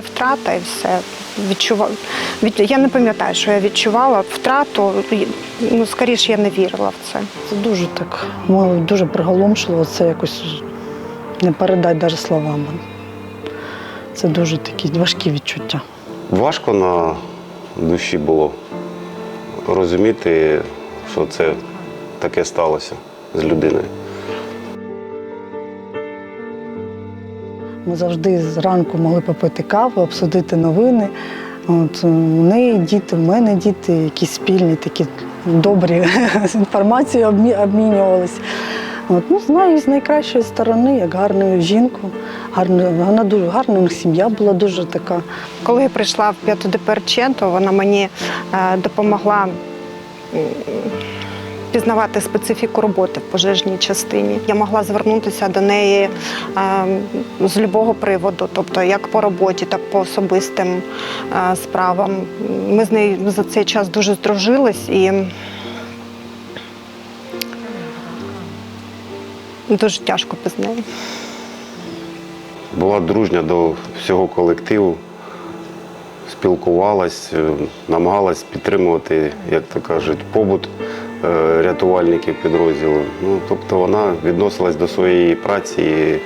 це втрата і все. Відчува... Від... Я не пам'ятаю, що я відчувала втрату. Ну, скоріше, я не вірила в це. Це дуже так, ну, дуже приголомшливо, це якось не передати навіть словами. Це дуже такі важкі відчуття. Важко на душі було розуміти, що це таке сталося з людиною. Ми завжди зранку могли попити каву, обсудити новини. От, у неї діти, в мене діти, якісь спільні, такі добрі з інформацією обмі- обмінювалися. От, ну, знаю з найкращої сторони, як гарну жінку. Гарну, вона дуже гарна, у них сім'я була дуже така. Коли я прийшла в 5 ДПРЧ, то вона мені е, допомогла пізнавати специфіку роботи в пожежній частині. Я могла звернутися до неї е, з любого приводу, тобто як по роботі, так по особистим е, справам. Ми з нею за цей час дуже здружились і дуже тяжко без неї. Була дружня до всього колективу, спілкувалась, е, намагалась підтримувати, як то кажуть, побут рятувальників підрозділу. Ну, тобто вона відносилась до своєї праці, і, е,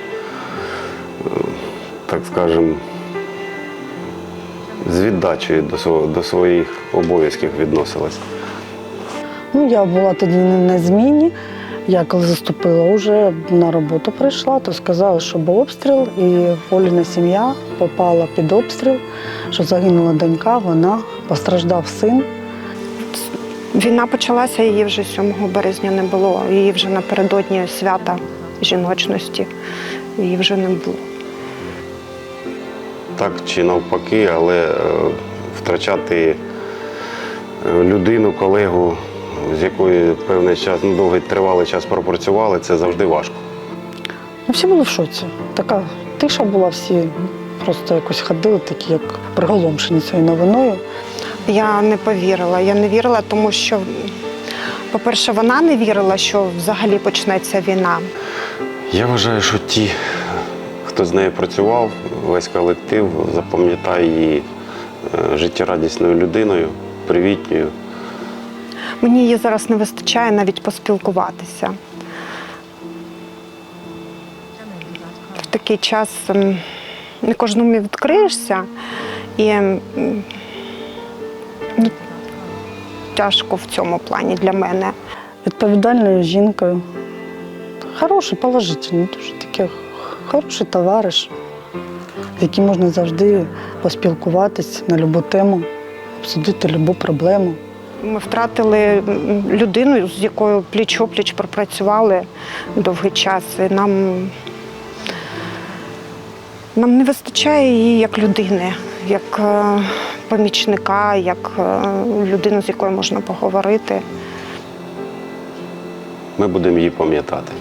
так скажемо, з віддачею до, до своїх обов'язків відносилась. Ну, я була тоді не на зміні. Я коли заступила вже на роботу прийшла, то сказали, що був обстріл, і Оліна сім'я попала під обстріл, що загинула донька, вона постраждав син. Війна почалася, її вже 7 березня не було. Її вже напередодні свята жіночності. Її вже не було. так чи навпаки, але е, втрачати е, людину, колегу, з якою певний час, ну, довгий тривалий час пропрацювали, це завжди важко. Ну, всі були в шоці. Така тиша була, всі просто якось ходили, такі як приголомшені цією новиною. Я не повірила. Я не вірила, тому що, по-перше, вона не вірила, що взагалі почнеться війна. Я вважаю, що ті, хто з нею працював, весь колектив, запам'ятає її е, життєрадісною людиною, привітною. Мені її зараз не вистачає навіть поспілкуватися. В такий час не кожному відкриєшся і ну, тяжко в цьому плані для мене. Відповідальною жінкою. Хороший, положительний, дуже такий хороший товариш, з яким можна завжди поспілкуватись на будь-яку тему, обсудити будь-яку проблему. Ми втратили людину, з якою пліч-опліч пропрацювали довгий час. І нам, нам не вистачає її як людини, як е, помічника, як е, людину, з якою можна поговорити. Ми будемо її пам'ятати.